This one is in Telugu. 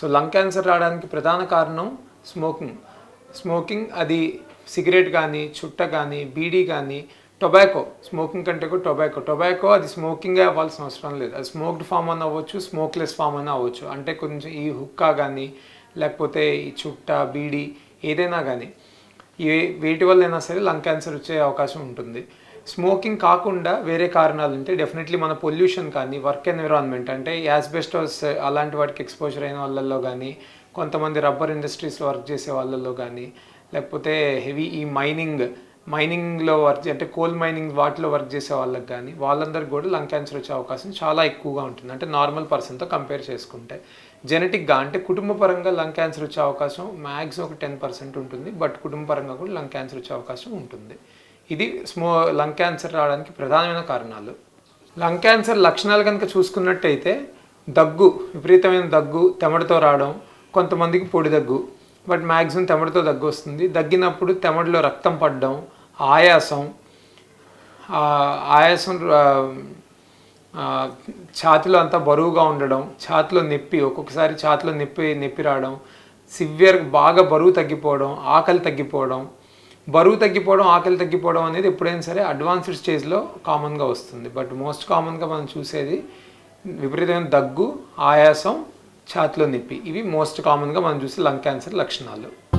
సో లంగ్ క్యాన్సర్ రావడానికి ప్రధాన కారణం స్మోకింగ్. స్మోకింగ్ అది సిగరెట్ కానీ చుట్ట కానీ బీడీ కానీ టొబాకో. స్మోకింగ్ కంటే కూడా టొబాకో. టొబాకో అది స్మోకింగే అవ్వాల్సిన అవసరం లేదు. అది స్మోక్డ్ ఫామ్ అని అవ్వచ్చు స్మోక్లెస్ ఫామ్ అని అవ్వచ్చు. అంటే కొంచెం ఈ హుక్కా కానీ లేకపోతే ఈ చుట్ట బీడీ ఏదైనా కానీ ఏ వేటి వల్లైనా సరే లంగ్ క్యాన్సర్ వచ్చే అవకాశం ఉంటుంది. స్మోకింగ్ కాకుండా వేరే కారణాలు ఉంటే డెఫినెట్లీ మన పొల్యూషన్ కానీ వర్క్ ఎన్విరాన్మెంట్ అంటే యాస్బెస్టోస్ అలాంటి వాటికి ఎక్స్పోజర్ అయిన వాళ్ళల్లో కానీ కొంతమంది రబ్బర్ ఇండస్ట్రీస్లో వర్క్ చేసే వాళ్ళల్లో కానీ లేకపోతే హెవీ ఈ మైనింగ్ మైనింగ్లో వర్క్ అంటే కోల్ మైనింగ్ వాటిలో వర్క్ చేసే వాళ్ళకి కానీ వాళ్ళందరికీ కూడా లంగ్ క్యాన్సర్ వచ్చే అవకాశం చాలా ఎక్కువగా ఉంటుంది. అంటే నార్మల్ పర్సన్తో కంపేర్ చేసుకుంటే. జెనెటిక్గా అంటే కుటుంబ పరంగా లంగ్ క్యాన్సర్ వచ్చే అవకాశం మ్యాక్సిమం ఒక టెన్ పర్సెంట్ ఉంటుంది. బట్ కుటుంబ పరంగా కూడా లంగ్ క్యాన్సర్ వచ్చే అవకాశం ఉంటుంది. ఇది స్మో లంగ్ క్యాన్సర్ రావడానికి ప్రధానమైన కారణాలు. లంగ్ క్యాన్సర్ లక్షణాలు కనుక చూసుకున్నట్టయితే దగ్గు విపరీతమైన దగ్గు తెమడతో రావడం కొంతమందికి పొడి దగ్గు బట్ మ్యాక్సిమం తెమడతో దగ్గు వస్తుంది. దగ్గినప్పుడు తెమడలో రక్తం పడడం ఆయాసం ఆయాసం ఛాతిలో అంతా బరువుగా ఉండడం ఛాతిలో నొప్పి ఒక్కొక్కసారి ఛాతిలో నొప్పి నొప్పి రావడం సివియర్ బాగా బరువు తగ్గిపోవడం ఆకలి తగ్గిపోవడం బరువు తగ్గిపోవడం ఆకలి తగ్గిపోవడం అనేది ఎప్పుడైనా సరే అడ్వాన్స్డ్ స్టేజ్లో కామన్గా వస్తుంది. బట్ మోస్ట్ కామన్గా మనం చూసేది విపరీతమైన దగ్గు ఆయాసం ఛాతిలో నొప్పి. ఇవి మోస్ట్ కామన్గా మనం చూసే లంగ్ క్యాన్సర్ లక్షణాలు.